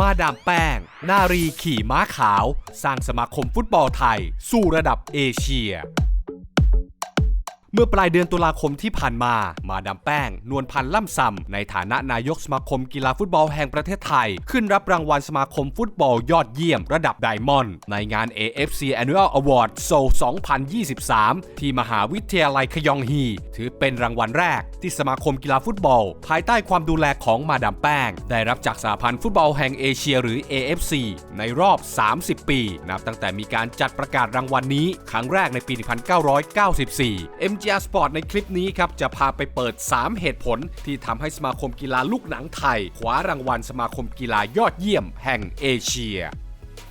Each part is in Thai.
มาดามแป้ง นารีขี่ม้าขาว สร้างสมาคมฟุตบอลไทย สู่ระดับเอเชีย เมื่อปลายเดือนตุลาคมที่ผ่านมา มาดามแป้ง นวลพันธ์ล่ำซำในฐานะนายกสมาคมกีฬาฟุตบอลแห่งประเทศไทย ขึ้นรับรางวัลสมาคมฟุตบอลยอดเยี่ยมระดับไดมอนด์ในงาน AFC Annual Award Seoul 2023 ที่มหาวิทยาลัยคยองฮี ถือเป็นรางวัลแรกที่สมาคมกีฬาฟุตบอล ภายใต้ความดูแลของมาดามแป้ง ได้รับจากสหพันธ์ฟุตบอลแห่งเอเชียหรือ AFC ในรอบ 30 ปี นับตั้งแต่มีการจัดประกาศรางวัลนี้ครั้งแรกในปี 1994 MGR Sport ในคลิปนี้ครับ จะพาไปเปิด 3 เหตุผลที่ทำให้สมาคมกีฬาลูกหนังไทยคว้ารางวัลสมาคมกีฬายอดเยี่ยมแห่งเอเชีย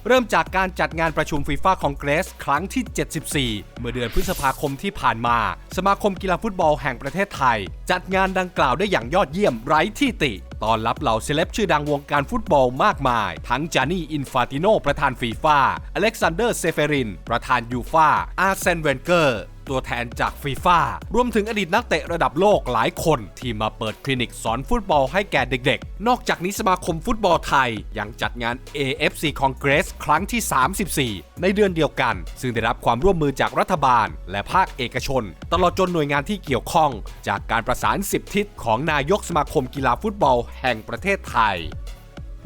เริ่มจากการจัดงานประชุมฟีฟ่าคองเกรส ครั้งที่ 74 เมื่อเดือนพฤษภาคมที่ผ่านมา สมาคมกีฬาฟุตบอลแห่งประเทศไทย จัดงานดังกล่าวได้อย่างยอดเยี่ยมไร้ที่ติ ตอนรับเหล่าเซเลบชื่อดังวงการฟุตบอลมากมาย ทั้งจานี่อินฟาติโนประธานฟีฟ่าอเล็กซานเดอร์เซเฟริน ประธานยูฟ่าอาร์เซนเวนเกอร์ ตัวแทนจากฟีฟ่ารวมถึงอดีตนักเตะระดับโลกหลายคน ที่มาเปิดคลินิกสอนฟุตบอลให้แก่เด็กๆ นอกจากนี้สมาคมฟุตบอลไทย ยังจัดงาน AFC Congress ครั้งที่ 34 ในเดือนเดียวกัน ซึ่งได้รับความร่วมมือจากรัฐบาล และภาคเอกชน ตลอดจนหน่วยงานที่เกี่ยวข้อง จากการประสาน 10 ทิศของนายกสมาคมกีฬาฟุตบอล แห่งประเทศไทย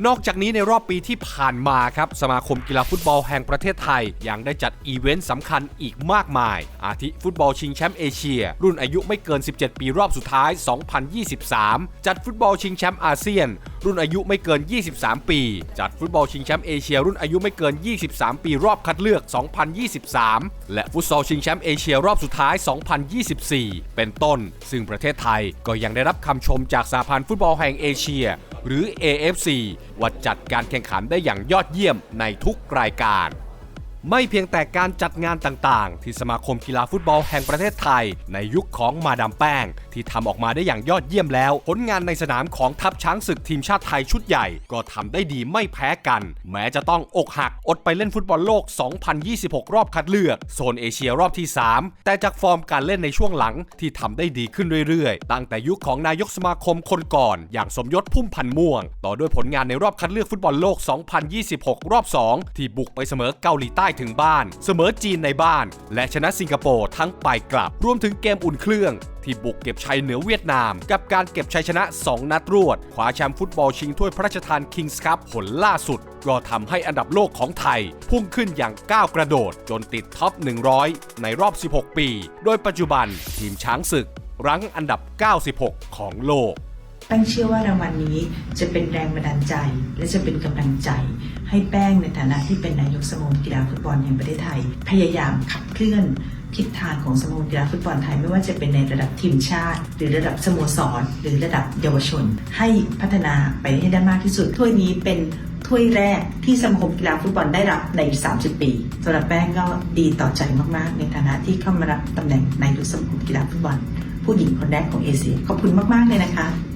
นอกจากนี้ในรอบปีที่ผ่านมาครับ สมาคมกีฬาฟุตบอลแห่งประเทศไทย ยังได้จัดอีเวนต์สำคัญอีกมากมาย อาทิฟุตบอลชิงแชมป์เอเชีย รุ่นอายุไม่เกิน 17 ปีรอบสุดท้าย 2023 จัดฟุตบอลชิงแชมป์อาเซียน รุ่นอายุไม่เกิน 23 ปี จัดฟุตบอลชิงแชมป์เอเชีย รุ่นอายุไม่เกิน 23 ปีรอบคัดเลือก 2023 และฟุตซอลชิงแชมป์เอเชียรอบสุดท้าย 2024 เป็นต้น ซึ่งประเทศไทยก็ยังได้รับคำชมจากสหพันธ์ฟุตบอลแห่งเอเชีย หรือ AFC ว่าจัดการแข่งขันได้อย่างยอดเยี่ยมในทุกรายการ ไม่เพียงแต่การจัดงานต่างๆ ที่สมาคมกีฬาฟุตบอลแห่งประเทศไทย ในยุคของมาดามแป้ง ที่ทำออกมาได้อย่างยอดเยี่ยมแล้ว ผลงานในสนามของทัพช้างศึกทีมชาติไทยชุดใหญ่ ก็ทำได้ดีไม่แพ้กัน แม้จะต้องอกหักอดไปเล่นฟุตบอลโลก 2026 รอบคัดเลือก โซนเอเชียรอบที่ 3 แต่จากฟอร์มการเล่นในช่วงหลังที่ทำได้ดีขึ้นเรื่อยๆ ตั้งแต่ยุคของนายกสมาคมคนก่อน อย่างสมยศพุ่มพันม่วง ต่อด้วยผลงานในรอบคัดเลือกฟุตบอลโลก 2026 รอบ 2 ที่บุกไปเสมอเกาหลีใต้ถึงบ้าน เสมอจีนในบ้าน และชนะสิงคโปร์ทั้งไปกลับ รวมถึงเกมอุ่นเครื่อง ที่บุกเก็บชัยเหนือเวียดนาม กับการเก็บชัยชนะ 2 นัดรวดคว้าแชมป์ฟุตบอลชิงถ้วยพระราชทานคิงส์คัพผลล่าสุด ก็ทำให้อันดับโลกของไทย พุ่งขึ้นอย่างก้าวกระโดด จนติดท็อป 100 ในรอบ 16 ปี โดยปัจจุบันทีมช้างศึก รั้งอันดับ 96 ของโลก แป้งเชื่อว่ารางวัลนี้จะเป็นแรงบันดาลใจ และจะเป็นกำลังใจ ให้แป้งในฐานะที่เป็นนายกสมาคมกีฬาฟุตบอลแห่งประเทศไทย พยายามขับเคลื่อนทิศทางของสมาคมกีฬาฟุตบอลไทยไม่ว่าจะเป็นในระดับทีมชาติ หรือระดับสโมสร หรือระดับเยาวชน ให้พัฒนาไปให้ได้มากที่สุดถ้วยนี้เป็นถ้วยแรกที่สมาคมกีฬาฟุตบอลได้รับใน 30 ปีสำหรับแป้งก็ดีต่อใจมาก ๆ ในฐานะที่เข้ามารับตำแหน่งนายกสมาคมกีฬาฟุตบอล ผู้หญิงคนแรกของเอเชียขอบคุณมาก ๆ เลยนะคะ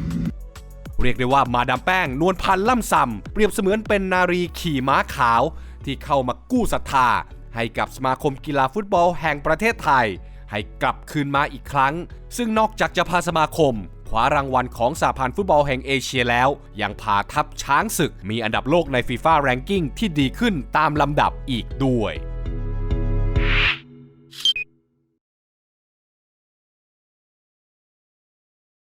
เรียกได้ว่ามาดามแป้งนวลพันธ์ล่ำซำเปรียบเสมือนเป็นนารีขี่ม้าขาว ที่เข้ามากู้ศรัทธา ให้กับสมาคมกีฬาฟุตบอลแห่งประเทศไทย ให้กลับคืนมาอีกครั้ง ซึ่งนอกจากจะพาสมาคมคว้ารางวัลของสหพันธ์ฟุตบอลแห่งเอเชียแล้ว ยังพาทัพช้างศึกมีอันดับโลกในฟีฟ่าแรงกิ้งที่ดีขึ้นตามลำดับอีกด้วย